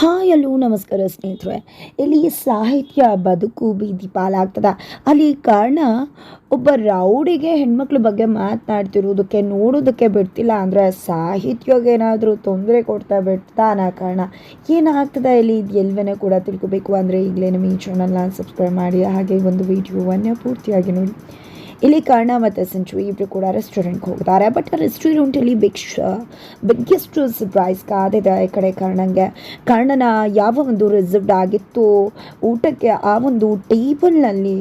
Hi ಅಲ್ಲೂ ನಮಸ್ಕಾರ ಸ್ನೇಹಿತರೆ. ಇಲ್ಲಿ ಸಾಹಿತ್ಯ, ಬದುಕು, ಬೀದಿ ಪಾಲಾಗ್ತದ. ಅಲ್ಲಿ ಕಾರಣ ಒಬ್ಬ ರೌಡಿಗೆ ಹೆಣ್ಮಕ್ಳ ಬಗ್ಗೆ ಮಾತನಾಡ್ತಿರೋದಕ್ಕೆ ನೋಡೋದಕ್ಕೆ ಬಿಡ್ತಿಲ್ಲ ಅಂದರೆ ಸಾಹಿತ್ಯಗೆ ಏನಾದರೂ ತೊಂದರೆ ಕೊಡ್ತಾ ಬಿಡ್ತಾ ಅನ್ನೋ ಕಾರಣ. ಏನಾಗ್ತದೆ ಇಲ್ಲಿ? ಇದು ಎಲ್ವೇ ಕೂಡ ತಿಳ್ಕೊಬೇಕು ಅಂದರೆ ಈಗಲೇ ನಮ್ಮ ಈ ಚಾನಲ್ನ ಸಬ್ಸ್ಕ್ರೈಬ್ ಮಾಡಿ, ಹಾಗೆ ಒಂದು ವಿಡಿಯೋವನ್ನು ಪೂರ್ತಿಯಾಗಿ ನೋಡಿ. ಇಲ್ಲಿ ಕರ್ಣ ಮತ್ತು ಸಂಚು ಇಬ್ಬರು ಕೂಡ ರೆಸ್ಟೋರೆಂಟ್ಗೆ ಹೋಗ್ತಾರೆ. ಬಟ್ ಆ ರೆಸ್ಟೋರೆಂಟಲ್ಲಿ ಬಿಗ್ ಬಿಗ್ಗೆಸ್ಟ್ ಸರ್ಪ್ರೈಸ್ ಕಾದಿದೆ ಈ ಕಡೆ ಕರ್ಣಂಗೆ. ಕರ್ಣನ ಯಾವ ಒಂದು ರಿಸರ್ವ್ಡ್ ಆಗಿತ್ತು, ಊಟಕ್ಕೆ ಆ ಒಂದು ಟೇಬಲ್ನಲ್ಲಿ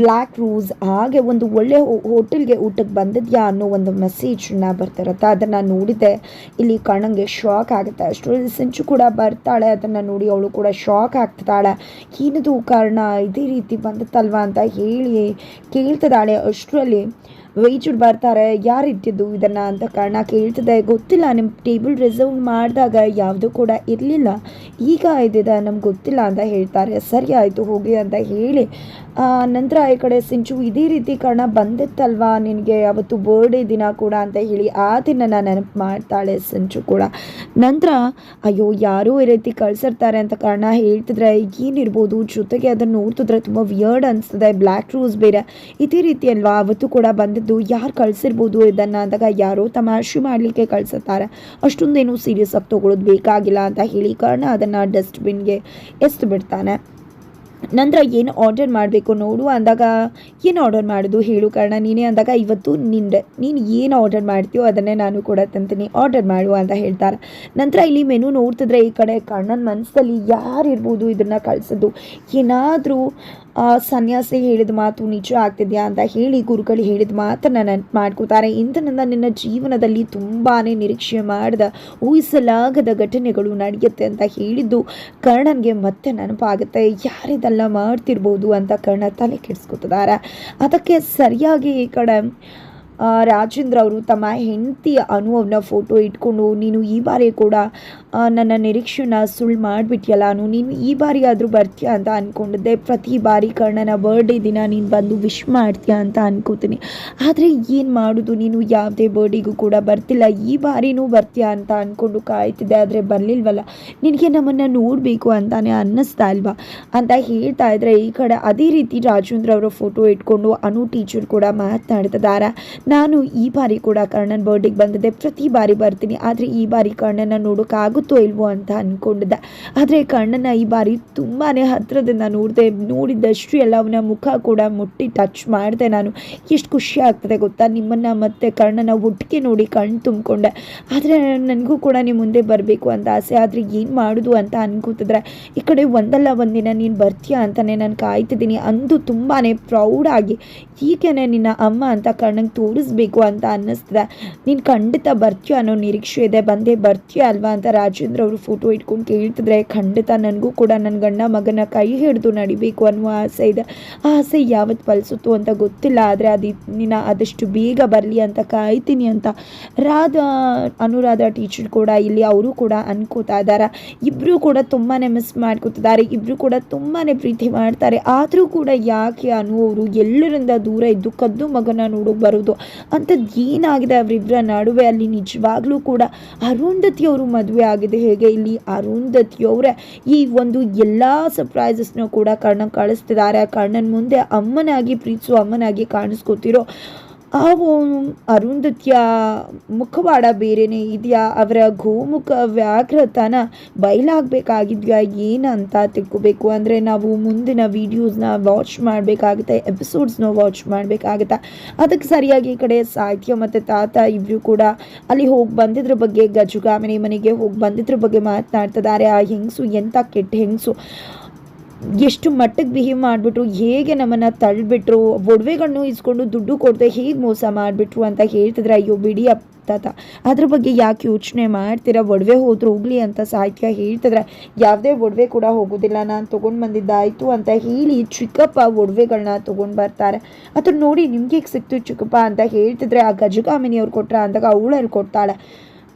ಬ್ಲ್ಯಾಕ್ ರೂಸ್ ಹಾಗೆ ಒಂದು ಒಳ್ಳೆ ಹೋಟೆಲ್ಗೆ ಊಟಕ್ಕೆ ಬಂದಿದ್ಯಾ ಅನ್ನೋ ಒಂದು ಮೆಸೇಜನ್ನ ಬರ್ತಿರುತ್ತೆ. ಅದನ್ನು ನೋಡಿದೆ. ಇಲ್ಲಿ ಕರ್ಣಂಗೆ ಶಾಕ್ ಆಗುತ್ತೆ. ಅಷ್ಟರಲ್ಲಿ ಸಂಚು ಕೂಡ ಬರ್ತಾಳೆ. ಅದನ್ನು ನೋಡಿ ಅವಳು ಕೂಡ ಶಾಕ್ ಆಗ್ತಿದ್ದಾಳೆ. ಏನದು ಕಾರಣ? ಇದೇ ರೀತಿ ಬಂದಿತ್ತಲ್ವಾ ಅಂತ ಹೇಳಿ ಕೇಳ್ತಿದ್ದಾಳೆ. ಅಷ್ಟರಲ್ಲಿ ವೆಯ್ಟರ್ ಬರ್ತಾರೆ, ಯಾರು ಇಟ್ಟಿದ್ದು ಇದನ್ನು ಅಂತ ಕಾರಣ ಕೇಳ್ತಿದೆ. ಗೊತ್ತಿಲ್ಲ ನಿಮ್ಮ ಟೇಬಲ್ ರಿಸರ್ವ್ ಮಾಡಿದಾಗ ಯಾವುದೂ ಕೂಡ ಇರಲಿಲ್ಲ. ಈಗ ಇದ್ದಿದೆ ನಮ್ಗೆ ಗೊತ್ತಿಲ್ಲ ಅಂತ ಹೇಳ್ತಾರೆ. ಸರಿ ಆಯಿತು ಹೋಗಿ ಅಂತ ಹೇಳಿ. ನಂತರ ಈ ಕಡೆ ಸಿಂಚು ಇದೇ ರೀತಿ ಕಾರಣ ಬಂದಿತ್ತಲ್ವಾ? ನಿನಗೆ ಅವತ್ತು ಬರ್ಡೇ ದಿನ ಕೂಡ ಅಂತ ಹೇಳಿ ಆ ದಿನ ನೆನಪು ಮಾಡ್ತಾಳೆ ಸಿಂಚು ಕೂಡ. ನಂತರ, ಅಯ್ಯೋ, ಯಾರೋ ಈ ರೀತಿ ಕಳ್ಸಿರ್ತಾರೆ ಅಂತ ಕಾರಣ ಹೇಳ್ತಿದ್ರೆ, ಏನಿರ್ಬೋದು? ಜೊತೆಗೆ ಅದನ್ನು ನೋಡ್ತಿದ್ರೆ ತುಂಬ ವಿಯರ್ಡ್ ಅನಿಸ್ತದೆ. ಬ್ಲ್ಯಾಕ್ ರೋಸ್ ಬೇರೆ. ಇದೇ ರೀತಿ ಅಲ್ವಾ? ಅವತ್ತು ಕೂಡ ಬಂದಿದ್ದು ಯಾರು ಕಳಿಸಿರ್ಬೋದು ಇದನ್ನು ಅಂದಾಗ ಯಾರೋ ತಮಾಷೆ ಮಾಡಲಿಕ್ಕೆ ಕಳಿಸುತ್ತಾರೆ. ಅಷ್ಟೊಂದೇನು ಸೀರಿಯಸ್ ಆಗಿ ತೊಗೊಳೋದು ಬೇಕಾಗಿಲ್ಲ ಅಂತ ಹೇಳಿ ಕಾರಣ ಅದನ್ನು ಡಸ್ಟ್ಬಿನ್ಗೆ ಎಸ್ತು ಬಿಡ್ತಾನೆ. ನಂತರ ಏನು ಆರ್ಡರ್ ಮಾಡಬೇಕು ನೋಡು ಅಂದಾಗ, ಏನು ಆರ್ಡರ್ ಮಾಡೋದು ಹೇಳು ಕಾರಣ, ನೀನೇ ಅಂದಾಗ ಇವತ್ತು ನಿಂದೆ, ನೀನು ಏನು ಆರ್ಡರ್ ಮಾಡ್ತೀಯೋ ಅದನ್ನೇ ನಾನು ಕೂಡ ತಂತೀನಿ ಆರ್ಡರ್ ಮಾಡು ಅಂತ ಹೇಳ್ತಾರೆ. ನಂತರ ಇಲ್ಲಿ ಮೆನು ನೋಡ್ತಿದ್ರೆ ಈ ಕಡೆ ಕಣ್ಣನ ಮನಸ್ಸಲ್ಲಿ ಯಾರಿರ್ಬೋದು ಇದನ್ನು ಕಳಿಸೋದು? ಏನಾದರೂ ಸನ್ಯಾಸಿ ಹೇಳಿದ ಮಾತು ನಿಜ ಆಗ್ತಿದೆಯಾ ಅಂತ ಹೇಳಿ ಗುರುಗಳು ಹೇಳಿದ ಮಾತನ್ನು ನೆನಪು ಮಾಡ್ಕೋತಾರೆ. ಇಂದಿನಿಂದ ನಿನ್ನ ಜೀವನದಲ್ಲಿ ತುಂಬಾ ನಿರೀಕ್ಷೆ ಮಾಡಿದ, ಊಹಿಸಲಾಗದ ಘಟನೆಗಳು ನಡೆಯುತ್ತೆ ಅಂತ ಹೇಳಿದ್ದು ಕರ್ಣನ್ಗೆ ಮತ್ತೆ ನೆನಪಾಗುತ್ತೆ. ಯಾರಿದೆಲ್ಲ ಮಾಡ್ತಿರ್ಬೋದು ಅಂತ ಕರ್ಣ ತಲೆ ಕೆಡಿಸ್ಕೊತಿದ್ದಾರೆ ಅದಕ್ಕೆ ಸರಿಯಾಗಿ ಈ ಕಡೆ ರಾಜೇಂದ್ರ ಅವರು ತಮ್ಮ ಹೆಂಡತಿಯ ಅನುವನ್ನ ಫೋಟೋ ಇಟ್ಕೊಂಡು, ನೀನು ಈ ಬಾರಿ ಕೂಡ ನನ್ನ ನಿರೀಕ್ಷೆನ ಸುಳ್ಳು ಮಾಡಿಬಿಟ್ಟಿಯಲ್ಲ ನಾನು ಈ ಬಾರಿ ಆದರೂ ಬರ್ತೀಯ ಅಂತ ಅಂದ್ಕೊಂಡಿದ್ದೆ ಪ್ರತಿ ಬಾರಿ ಕರ್ಣನ ಬರ್ಡೇ ದಿನ ನೀನು ಬಂದು ವಿಶ್ ಮಾಡ್ತೀಯ ಅಂತ ಅನ್ಕೋತೀನಿ. ಆದರೆ ಏನು ಮಾಡೋದು? ನೀನು ಯಾವುದೇ ಬರ್ಡೇಗೂ ಕೂಡ ಬರ್ತಿಲ್ಲ. ಈ ಬಾರಿನೂ ಬರ್ತೀಯ ಅಂತ ಅಂದ್ಕೊಂಡು ಕಾಯ್ತಿದ್ದೆ. ಆದರೆ ಬರಲಿಲ್ವಲ್ಲ. ನಿನಗೆ ನಮ್ಮನ್ನು ನೋಡಬೇಕು ಅಂತಾನೆ ಅನ್ನಿಸ್ತಾ ಇಲ್ವಾ? ಅಂತ ಹೇಳ್ತಾ ಇದ್ರೆ ಈ ಕಡೆ ಅದೇ ರೀತಿ ರಾಜೇಂದ್ರ ಅವರ ಫೋಟೋ ಇಟ್ಕೊಂಡು ಅನು ಟೀಚರ್ ಕೂಡ ಮಾತನಾಡ್ತಿದ್ದಾರೆ ನಾನು ಈ ಬಾರಿ ಕೂಡ ಕರ್ಣನ್ ಬರ್ಡೇಗೆ ಬಂದಿದ್ದೆ. ಪ್ರತಿ ಬಾರಿ ಬರ್ತೀನಿ. ಆದರೆ ಈ ಬಾರಿ ಕರ್ಣನ ನೋಡೋಕ್ಕಾಗುತ್ತೋ ಇಲ್ವೋ ಅಂತ ಅಂದ್ಕೊಂಡಿದ್ದೆ ಆದರೆ ಕಣ್ಣನ್ನು ಈ ಬಾರಿ ತುಂಬಾ ಹತ್ತಿರದಿಂದ ನೋಡಿದೆ ನೋಡಿದ್ದಷ್ಟು ಎಲ್ಲ ಅವನ ಮುಖ ಕೂಡ ಮುಟ್ಟಿ ಟಚ್ ಮಾಡಿದೆ ನಾನು. ಎಷ್ಟು ಖುಷಿ ಆಗ್ತದೆ ಗೊತ್ತಾ? ನಿಮ್ಮನ್ನು ಮತ್ತೆ ಕಣ್ಣನ್ನು ಒಟ್ಟಿಗೆ ನೋಡಿ ಕಣ್ಣು ತುಂಬಿಕೊಂಡೆ. ಆದರೆ ನನಗೂ ಕೂಡ ನೀವು ಮುಂದೆ ಬರಬೇಕು ಅಂತ ಆಸೆ. ಆದರೆ ಏನು ಮಾಡೋದು ಅಂತ ಅನ್ಕೋತಿದ್ರೆ, ಈ ಕಡೆ ಒಂದಲ್ಲ ಒಂದಿನ ನೀನು ಬರ್ತೀಯಾ ಅಂತಲೇ ನಾನು ಕಾಯ್ತಿದ್ದೀನಿ. ಅಂದು ತುಂಬಾ ಪ್ರೌಡಾಗಿ ಹೀಗೇನೆ ನಿನ್ನ ಅಮ್ಮ ಅಂತ ಕಣ್ಣಂಗೆ ತೋರಿಸ್ಬೇಕು ಅಂತ ಅನ್ನಿಸ್ತದೆ. ನೀನು ಖಂಡಿತ ಬರ್ತೀಯ ಅನ್ನೋ ನಿರೀಕ್ಷೆ ಇದೆ. ಬಂದೇ ಬರ್ತೀಯ ಅಲ್ವಾ ಅಂತ ರಾಜೇಂದ್ರ ಅವರು ಫೋಟೋ ಇಟ್ಕೊಂಡು ಕೇಳ್ತಿದ್ರೆ, ಖಂಡಿತ ನನಗೂ ಕೂಡ ನನ್ನ ಗಂಡ ಮಗನ ಕೈ ಹಿಡಿದು ನಡಿಬೇಕು ಅನ್ನುವ ಆಸೆ ಇದೆ. ಆ ಆಸೆ ಯಾವತ್ತು ಫಲಿಸುತ್ತೋ ಅಂತ ಗೊತ್ತಿಲ್ಲ. ಆದರೆ ಅದು ನಿನ್ನ ಆದಷ್ಟು ಬೇಗ ಬರಲಿ ಅಂತ ಕಾಯ್ತೀನಿ ಅಂತ ರಾಧಾ, ಅನುರಾಧ ಟೀಚರ್ ಕೂಡ ಇಲ್ಲಿ ಅವರು ಕೂಡ ಅನ್ಕೋತಾ ಇದ್ದಾರೆ. ಇಬ್ಬರು ಕೂಡ ತುಂಬಾ ಮಿಸ್ ಮಾಡ್ಕೋತಿದ್ದಾರೆ. ಇಬ್ಬರು ಕೂಡ ತುಂಬಾ ಪ್ರೀತಿ ಮಾಡ್ತಾರೆ. ಆದರೂ ಕೂಡ ಯಾಕೆ ಅನ್ನುವರು ಎಲ್ಲರಿಂದ ದೂರ ಇದ್ದು ಕದ್ದು ಮಗನ ನೋಡೋಕೆ ಬರೋದು? ಅಂಥದ್ದು ಏನಾಗಿದೆ ಅವರಿಬ್ಬರ ನಡುವೆ? ಅಲ್ಲಿ ನಿಜವಾಗ್ಲೂ ಕೂಡ ಅರುಂಧತಿ ಅವರು ಮದುವೆ ಆಗಿದೆ ಹೇಗೆ ಇಲ್ಲಿ ಅರುಂಧತಿಯವರೇ ಈ ಒಂದು ಎಲ್ಲ ಸರ್ಪ್ರೈಸಸ್ನ ಕೂಡ ಕರ್ಣ ಕಳಿಸ್ತಿದ್ದಾರೆ ಕರ್ಣನ್ ಮುಂದೆ ಅಮ್ಮನಾಗಿ ಪ್ರೀತಿಸುವ ಅಮ್ಮನಾಗಿ ಕಾಣಿಸ್ಕೊತಿರೋ ಆ ಅರುಂಧತ್ಯ, ಮುಖವಾಡ ಬೇರೆನೇ ಇದೆಯಾ? ಅವರ ಗೋಮುಖ ವ್ಯಾಘ್ರತನ ಬಯಲಾಗಬೇಕಾಗಿದೆಯಾ? ಏನಂತ ತಿಳ್ಕೋಬೇಕು? ಅಂದರೆ ನಾವು ಮುಂದಿನ ವೀಡಿಯೋಸ್ನ ವಾಚ್ ಮಾಡಬೇಕಾಗುತ್ತೆ ಎಪಿಸೋಡ್ಸ್ನ ವಾಚ್ ಮಾಡಬೇಕಾಗುತ್ತೆ. ಅದಕ್ಕೆ ಸರಿಯಾಗಿ ಈ ಕಡೆ ಸಾಹಿತ್ಯ ಮತ್ತು ತಾತ ಇಬ್ಬರು ಕೂಡ ಅಲ್ಲಿ ಹೋಗಿ ಬಂದಿದ್ರ ಬಗ್ಗೆ ಗಜುಗಾಮಿನಿ ಮನೆಗೆ ಹೋಗಿ ಬಂದಿದ್ರ ಬಗ್ಗೆ ಮಾತನಾಡ್ತಿದ್ದಾರೆ. ಆ ಹೆಂಗಸು ಎಂಥ ಕೆಟ್ಟ ಹೆಂಗಸು? ಎಷ್ಟು ಮಟ್ಟಕ್ಕೆ ಬಿಹೇವ್ ಮಾಡಿಬಿಟ್ರು, ಹೇಗೆ ನಮ್ಮನ್ನು ತಳ್ಳಿಬಿಟ್ರು ಒಡವೆಗಳನ್ನು ಇಸ್ಕೊಂಡು ದುಡ್ಡು ಕೊಡದೆ ಹೇಗೆ ಮೋಸ ಮಾಡಿಬಿಟ್ರು ಅಂತ ಹೇಳ್ತಿದ್ರೆ, ಅಯ್ಯೋ ಬಿಡಿ ತಾತ, ಅದ್ರ ಬಗ್ಗೆ ಯಾಕೆ ಯೋಚನೆ ಮಾಡ್ತೀರಾ? ಒಡವೆ ಹೋದ್ರು ಹೋಗ್ಲಿ ಅಂತ ಸಾಹಿತ್ಯ ಹೇಳ್ತಿದ್ರೆ, ಯಾವುದೇ ಒಡವೆ ಕೂಡ ಹೋಗೋದಿಲ್ಲ. ನಾನು ತೊಗೊಂಡು ಬಂದಿದ್ದಾಯಿತು ಅಂತ ಹೇಳಿ ಚಿಕ್ಕಪ್ಪ ಒಡವೆಗಳನ್ನ ತೊಗೊಂಡು ಬರ್ತಾರೆ. ಅದನ್ನ ನೋಡಿ ನಿಮ್ಗೆ ಸಿಕ್ತು ಚಿಕ್ಕಪ್ಪ ಅಂತ ಹೇಳ್ತಿದ್ರೆ, ಆ ಗಜಗಾಮಿನಿ ಅವ್ರು ಕೊಟ್ರ ಅಂದಾಗ ಅವಳಲ್ಲಿ ಕೊಡ್ತಾಳೆ.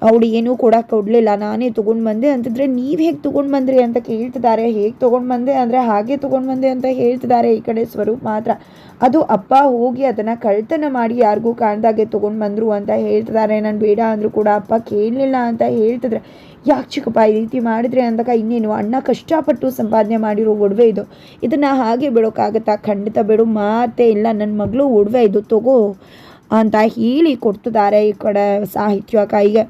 ಅವಳು ಏನೂ ಕೂಡ ಕೊಡಲಿಲ್ಲ. ನಾನೇ ತೊಗೊಂಡು ಬಂದೆ ಅಂತಿದ್ರೆ ನೀವು ಹೇಗೆ ತೊಗೊಂಡು ಬಂದ್ರಿ ಅಂತ ಕೇಳ್ತಿದ್ದಾರೆ. ಹೇಗೆ ತೊಗೊಂಡು ಬಂದೆ ಅಂದರೆ ಹಾಗೆ ತೊಗೊಂಡು ಬಂದೆ ಅಂತ ಹೇಳ್ತಿದ್ದಾರೆ ಈ ಕಡೆ ಸ್ವರೂಪ್ ಮಾತ್ರ. ಅದು ಅಪ್ಪ ಹೋಗಿ ಅದನ್ನು ಕಳ್ತನ ಮಾಡಿ ಯಾರಿಗೂ ಕಾಣ್ದಾಗೆ ತೊಗೊಂಡು ಬಂದರು ಅಂತ ಹೇಳ್ತಿದ್ದಾರೆ. ನಾನು ಬೇಡ ಅಂದರೂ ಕೂಡ ಅಪ್ಪ ಕೇಳಲಿಲ್ಲ ಅಂತ ಹೇಳ್ತಿದ್ರೆ. ಯಾಕೆ ಚಿಕ್ಕಪ್ಪ ಈ ರೀತಿ ಮಾಡಿದ್ರೆ ಅಂದಾಗ ಇನ್ನೇನು ಅಣ್ಣ ಕಷ್ಟಪಟ್ಟು ಸಂಪಾದನೆ ಮಾಡಿರೋ ಒಡವೆ ಇದು. ಇದನ್ನು ಹಾಗೆ ಬಿಡೋಕ್ಕಾಗತ್ತಾ ಖಂಡಿತ ಬಿಡು, ಮಾತೇ ಇಲ್ಲ. ನನ್ನ ಮಗಳು ಒಡವೆ ಇದು, ತಗೋ ಅಂತ ಹೇಳಿ ಕೊಡ್ತಿದ್ದಾರೆ ಈ ಕಡೆ ಸಾಹಿತ್ಯ ಕೈಗೆ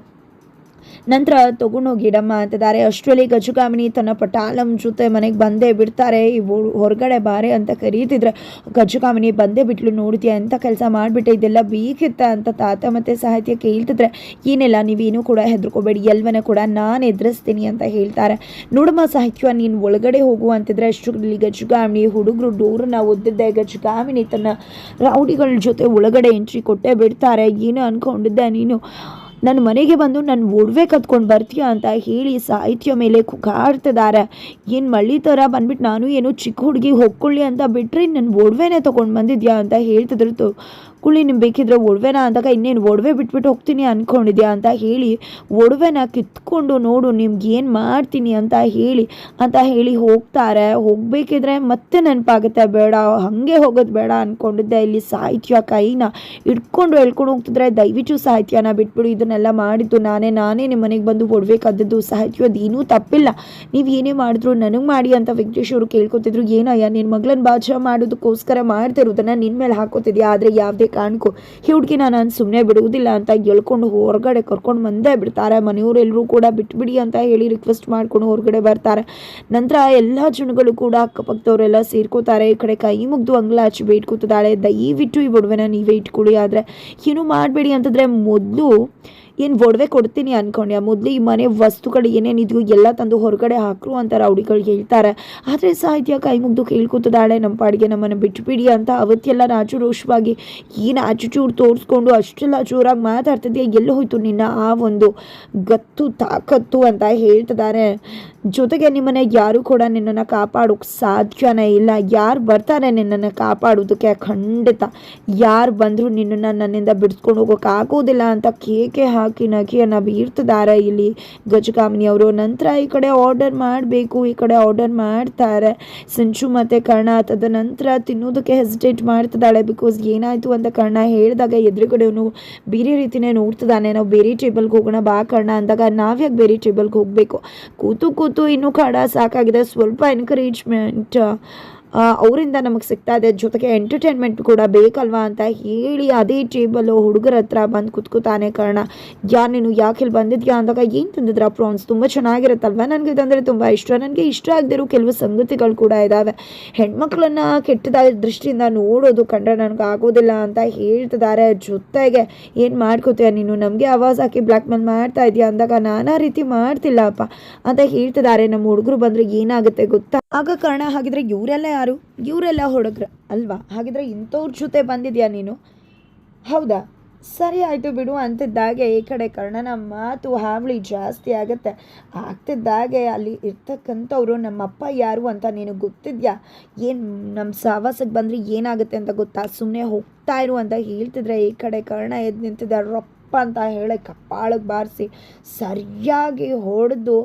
ನಂತರ ತಗೊಂಡೋಗಿಡಮ್ಮ ಅಂತಿದ್ದಾರೆ. ಅಷ್ಟರಲ್ಲಿ ಗಜಗಾಮಿನಿ, ತನ್ನ ಪಟಾಲಂ ಜೊತೆ ಮನೆಗೆ ಬಂದೇ ಬಿಡ್ತಾರೆ. ಈ ಹೊರಗಡೆ ಬಾರೆ ಅಂತ ಕರೀತಿದ್ರೆ, ಗಜಗಾಮಿನಿ, ಬಂದೇ ಬಿಟ್ಲು ನೋಡ್ತೀಯ ಅಂತ ಕೆಲಸ ಮಾಡಿಬಿಟ್ಟೆ? ಇದೆಲ್ಲ ಬೇಕಿತ್ತ ಅಂತ ತಾತ ಮತ್ತು ಸಾಹಿತ್ಯ ಕೇಳ್ತಿದ್ರೆ, ಏನಿಲ್ಲ, ನೀವೇನು ಕೂಡ ಹೆದರ್ಕೋಬೇಡಿ. ಎಲ್ವನ ಕೂಡ ನಾನು ಎದುರಿಸ್ತೀನಿ ಅಂತ ಹೇಳ್ತಾರೆ. ನೋಡಮ್ಮ, ಸಾಹಿತ್ಯ, ನೀನು ಒಳಗಡೆ ಹೋಗು ಅಂತಿದ್ರೆ ಅಷ್ಟರಲ್ಲಿ ಗಜಗಾಮಿನಿ, ಹುಡುಗರು ಡೋರನ್ನ ಒದ್ದಿದ್ದೆ. ಗಜಗಾಮಿನಿ ತನ್ನ ರೌಡಿಗಳ ಜೊತೆ ಒಳಗಡೆ ಎಂಟ್ರಿ ಕೊಟ್ಟೇ ಬಿಡ್ತಾರೆ. ಏನು ಅನ್ಕೊಂಡಿದ್ದೆ ನೀನು. ನನ್ನ ಮನೆಗೆ ಬಂದು ನನ್ನ ಒಡವೆ ಕತ್ಕೊಂಡು ಬರ್ತೀಯ ಅಂತ ಹೇಳಿ ಸಾಹಿತ್ಯ ಮೇಲೆ ಕುಗಾಡ್ತಿದ್ದಾರೆ ಏನು ಮಳ್ಳಿ ಥರ ಬಂದ್ಬಿಟ್ಟು ನಾನು ಏನು ಚಿಕ್ಕ ಹುಡುಗಿ ಹೊಕ್ಕೊಳ್ಳಿ ಅಂತ ಬಿಟ್ಟರೆ ನನ್ನ ಒಡವೆನೇ ತೊಗೊಂಡು ಬಂದಿದ್ಯಾ ಅಂತ ಹೇಳ್ತಿದ್ರು ಕುಳ್ಳಿ ನಿಮ್ಗೆ ಬೇಕಿದ್ರೆ ಒಡವೆನ ಅಂದಾಗ ಇನ್ನೇನು ಒಡವೆ ಬಿಟ್ಬಿಟ್ಟು ಹೋಗ್ತೀನಿ ಅಂದ್ಕೊಂಡಿದ್ಯಾ ಅಂತ ಹೇಳಿ ಒಡವೆನ ಕಿತ್ಕೊಂಡು ನೋಡು ನಿಮ್ಗೆ ಏನು ಮಾಡ್ತೀನಿ ಅಂತ ಹೇಳಿ ಅಂತ ಹೇಳಿ ಹೋಗ್ತಾರೆ. ಹೋಗಬೇಕಿದ್ರೆ ಮತ್ತೆ ನೆನಪಾಗುತ್ತೆ. ಬೇಡ, ಹಾಗೆ ಹೋಗೋದು ಬೇಡ ಅಂದ್ಕೊಂಡಿದ್ದೆ ಇಲ್ಲಿ ಸಾಹಿತ್ಯ ಕೈನ ಇಟ್ಕೊಂಡು ಹೇಳ್ಕೊಂಡು ಹೋಗ್ತಿದ್ರೆ ದಯವಿಟ್ಟು ಸಾಹಿತ್ಯನ ಬಿಟ್ಬಿಡು. ಇದನ್ನೆಲ್ಲ ಮಾಡಿದ್ದು ನಾನೇ. ನಾನೇ ನಿಮ್ಮ ಮನೆಗೆ ಬಂದು ಒಡವೆ ಕದ್ದದ್ದು. ಸಾಹಿತ್ಯದ ತಪ್ಪಿಲ್ಲ. ನೀವು ಏನೇ ಮಾಡಿದ್ರು ನನಗೆ ಮಾಡಿ ಅಂತ ವೆಂಕಟೇಶ್ ಅವರು ಕೇಳ್ಕೊತಿದ್ರು. ಏನಯ್ಯ ನಿನ್ನ ಮಗಳನ್ನ ಬಾಜ ಮಾಡೋದಕ್ಕೋಸ್ಕರ ಮಾಡ್ತಿರೋದನ್ನ ನಿನ್ನ ಮೇಲೆ ಹಾಕೋತಿದ್ಯಾ? ಆದರೆ ಯಾವುದೇ ಕಾರಣಕ್ಕೂ ಈ ಹುಡುಗಿನ ನಾನು ಸುಮ್ಮನೆ ಬಿಡುವುದಿಲ್ಲ ಅಂತ ಹೇಳ್ಕೊಂಡು ಹೊರಗಡೆ ಕರ್ಕೊಂಡು ಬಂದೇ ಬಿಡ್ತಾರೆ. ಮನೆಯವರೆಲ್ಲರೂ ಕೂಡ ಬಿಟ್ಬಿಡಿ ಅಂತ ಹೇಳಿ ರಿಕ್ವೆಸ್ಟ್ ಮಾಡ್ಕೊಂಡು ಹೊರಗಡೆ ಬರ್ತಾರೆ. ನಂತರ ಎಲ್ಲ ಜನಗಳು ಕೂಡ ಅಕ್ಕಪಕ್ಕದವರೆಲ್ಲ ಸೇರ್ಕೋತಾರೆ. ಈ ಕಡೆ ಕೈ ಮುಗ್ದು ಹಚ್ಚಿ ಬೇಡ್ಕೋತಿದ್ದಾಳೆ. ದಯವಿಟ್ಟು ಈ ಒಡವೆನ ನೀವೇ ಇಟ್ಕೊಳ್ಳಿ. ಆದರೆ ಏನು ಮಾಡಬೇಡಿ ಅಂತಂದರೆ ಮೊದಲು ಏನು ಒಡವೆ ಕೊಡ್ತೀನಿ ಅನ್ಕೊಂಡೆ ಮೊದಲು ಈ ಮನೆ ವಸ್ತುಗಳು ಏನೇನಿದ್ವು ಎಲ್ಲ ತಂದು ಹೊರಗಡೆ ಹಾಕ್ರು ಅಂತ ರೌಡಿಗಳು ಹೇಳ್ತಾರೆ. ಆದರೆ ಸಾಹಿತ್ಯ ಕೈ ಮುಗ್ದು ಕೇಳ್ಕೊತದಾಳೆ ನಮ್ಮ ಪಾಡಿಗೆ ನಮ್ಮನ್ನು ಬಿಟ್ಬಿಡಿ ಅಂತ ಅವತ್ತೆಲ್ಲ ರಾಜು ರೋಷವಾಗಿ, ಏನು ಆಟಿಟ್ಯೂಡ್ ತೋರಿಸ್ಕೊಂಡು ಅಷ್ಟೆಲ್ಲ ಜೋರಾಗಿ ಮಾತಾಡ್ತಿದ್ಯಾ? ಎಲ್ಲಿ ಹೋಯ್ತು ನಿನ್ನ ಆ ಒಂದು ಗತ್ತು, ತಾಕತ್ತು ಅಂತ ಹೇಳ್ತಿದ್ದಾರೆ ಜೊತೆಗೆ ನಿಮ್ಮನೆ ಯಾರು ಕೂಡ ನಿನ್ನನ್ನು ಕಾಪಾಡೋಕೆ ಸಾಧ್ಯನೇ ಇಲ್ಲ. ಯಾರು ಬರ್ತಾರೆ ನಿನ್ನನ್ನು ಕಾಪಾಡೋದಕ್ಕೆ? ಖಂಡಿತ ಯಾರು ಬಂದರೂ ನಿನ್ನನ್ನು ನನ್ನಿಂದ ಬಿಡಿಸ್ಕೊಂಡು ಹೋಗೋಕ್ಕಾಗೋದಿಲ್ಲ ಅಂತ ಕೇಕೆ ನಗೆಯನ್ನು ಬೀರ್ತಿದ್ದಾರೆ. ಇಲ್ಲಿ ಗಜಗಾಮಿನಿ ಅವರು ನಂತರ ಈ ಕಡೆ ಆರ್ಡರ್ ಮಾಡಬೇಕು, ಈ ಕಡೆ ಆರ್ಡರ್ ಮಾಡ್ತಾರೆ. ಸಂಚು ಮತ್ತು ಕರ್ಣ ತದ ನಂತರ ತಿನ್ನೋದಕ್ಕೆ ಹೆಸಿಟೇಟ್ ಮಾಡ್ತಿದ್ದಾಳೆ. ಬಿಕಾಸ್ ಏನಾಯಿತು ಅಂತ ಕರ್ಣ ಹೇಳಿದಾಗ ಎದುರುಗಡೆಯವನು ಬೇರೆ ರೀತಿನೇ ನೋಡ್ತಿದ್ದಾನೆ. ನಾವು ಬೇರೆ ಟೇಬಲ್ಗೆ ಹೋಗೋಣ, ಬಾ ಕರ್ಣ ಅಂದಾಗ ನಾವ್ಯಾಕೆ ಬೇರೆ ಟೇಬಲ್ಗೆ ಹೋಗಬೇಕು? ಕೂತು ಕೂತು ಇನ್ನೂ ಕಡ ಸಾಕಾಗಿದೆ. ಸ್ವಲ್ಪ ಎನ್ಕರೇಜ್ಮೆಂಟ್ ಅವರಿಂದ ನಮಗೆ ಸಿಗ್ತಾ ಇದೆ. ಜೊತೆಗೆ ಎಂಟರ್ಟೈನ್ಮೆಂಟ್ ಕೂಡ ಬೇಕಲ್ವಾ ಅಂತ ಹೇಳಿ ಅದೇ ಟೇಬಲು ಹುಡುಗರ ಹತ್ರ ಬಂದು ಕುತ್ಕೋತಾನೆ ಕಾರಣ. ಯಾ, ನೀನು ಯಾಕೆ ಇಲ್ಲಿ ಬಂದಿದ್ಯಾ ಅಂದಾಗ ಏನು ತಂದಿದ್ರ ಪ್ರಾನ್ಸ್ ತುಂಬ ಚೆನ್ನಾಗಿರುತ್ತಲ್ವ? ನನಗೆ ಇದಂದರೆ ತುಂಬ ಇಷ್ಟ. ನನಗೆ ಇಷ್ಟ ಆಗದಿರೋ ಕೆಲವು ಸಂಗತಿಗಳು ಕೂಡ ಇದ್ದಾವೆ ಹೆಣ್ಮಕ್ಳನ್ನು ಕೆಟ್ಟದಾದ ದೃಷ್ಟಿಯಿಂದ ನೋಡೋದು ಕಂಡ್ರೆ ನನಗೆ ಆಗೋದಿಲ್ಲ ಅಂತ ಹೇಳ್ತಿದ್ದಾರೆ. ಜೊತೆಗೆ ಏನು ಮಾಡ್ಕೋತೀಯ ನೀನು? ನಮಗೆ ಆವಾಜ್ ಹಾಕಿ ಬ್ಲ್ಯಾಕ್ ಮೇಲ್ ಮಾಡ್ತಾ ಇದೆಯಾ ಅಂದಾಗ ನಾನಾ ರೀತಿ ಮಾಡ್ತಿಲ್ಲಪ್ಪ ಅಂತ ಹೇಳ್ತಿದ್ದಾರೆ. ನಮ್ಮ ಹುಡುಗರು ಬಂದರೆ ಏನಾಗುತ್ತೆ ಗೊತ್ತಾ? ಆಗ ಕಾರಣ ಹಾಗಿದ್ರೆ ಇವರೆಲ್ಲ ಯಾರು? ಇವರೆಲ್ಲ ಹುಡುಗ್ರ ಅಲ್ವಾ? ಹಾಗಿದ್ರೆ ಇಂಥವ್ರ ಜೊತೆ ಬಂದಿದ್ಯಾ ನೀನು? ಹೌದಾ? ಸರಿ ಆಯಿತು ಬಿಡು ಅಂತಿದ್ದಾಗೆ ಈ ಕಡೆ ಕರ್ಣನ ಮಾತು ಹಾವಳಿ ಜಾಸ್ತಿ ಆಗುತ್ತೆ. ಆಗ್ತಿದ್ದಾಗೆ ಅಲ್ಲಿ ಇರ್ತಕ್ಕಂಥವ್ರು ನಮ್ಮಪ್ಪ ಯಾರು ಅಂತ ನೀನು ಗೊತ್ತಿದ್ಯಾ? ಏನು ನಮ್ಮ ಸಹವಾಸಕ್ಕೆ ಬಂದರೆ ಏನಾಗುತ್ತೆ ಅಂತ ಗೊತ್ತಾ? ಸುಮ್ಮನೆ ಹೋಗ್ತಾ ಇರು ಅಂತ ಹೇಳ್ತಿದ್ರೆ ಈ ಕಡೆ ಕರ್ಣ ಎದ್ದು ನಿಂತಿದ್ದ ರೊಪ್ಪ ಅಂತ ಹೇಳಿ ಕಪ್ಪಾಳಕ್ಕೆ ಬಾರಿಸಿ ಸರಿಯಾಗಿ ಹೊಡೆದು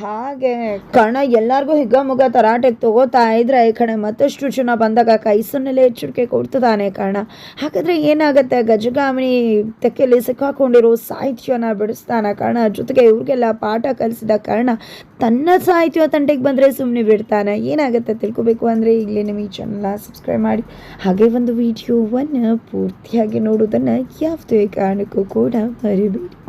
ಹಾಗೆ ಕಣ ಎಲ್ಲರಿಗೂ ಹಿಗ್ಗಮುಗ್ಗ ತರಾಟೆಗೆ ತಗೋತಾ ಇದ್ರೆ ಈ ಕಡೆ ಮತ್ತಷ್ಟು ಜನ ಬಂದಾಗ ಕೈಸನ್ನೆಲ್ಲೇ ಎಚ್ಚರಿಕೆ ಕೊಡ್ತದಾನೆ ಕಣ ಹಾಗಾದ್ರೆ ಏನಾಗುತ್ತೆ? ಗಜಗಾಮಿನಿ ತೆಕ್ಕೆಯಲ್ಲಿ ಸಿಕ್ಕಾಕೊಂಡಿರೋ ಸಾಹಿತ್ಯನ ಬಿಡಿಸ್ತಾನೆ ಕಣ ಜೊತೆಗೆ ಇವ್ರಿಗೆಲ್ಲ ಪಾಠ ಕಲಿಸಿದ ಕಾರಣ ತನ್ನ ಸಾಹಿತ್ಯ ತಂಟೆಗೆ ಬಂದರೆ ಸುಮ್ಮನೆ ಬಿಡ್ತಾನೆ. ಏನಾಗುತ್ತೆ ತಿಳ್ಕೊಬೇಕು ಅಂದರೆ ಇಲ್ಲಿ ನಿಮ್ಮ ಈ ಚಾನಲ್ನ ಸಬ್ಸ್ಕ್ರೈಬ್ ಮಾಡಿ. ಹಾಗೆ ಒಂದು ವಿಡಿಯೋವನ್ನು ಪೂರ್ತಿಯಾಗಿ ನೋಡೋದನ್ನು ಯಾವುದೇ ಕಾರಣಕ್ಕೂ ಕೂಡ ಮರಿಬೇಡಿ.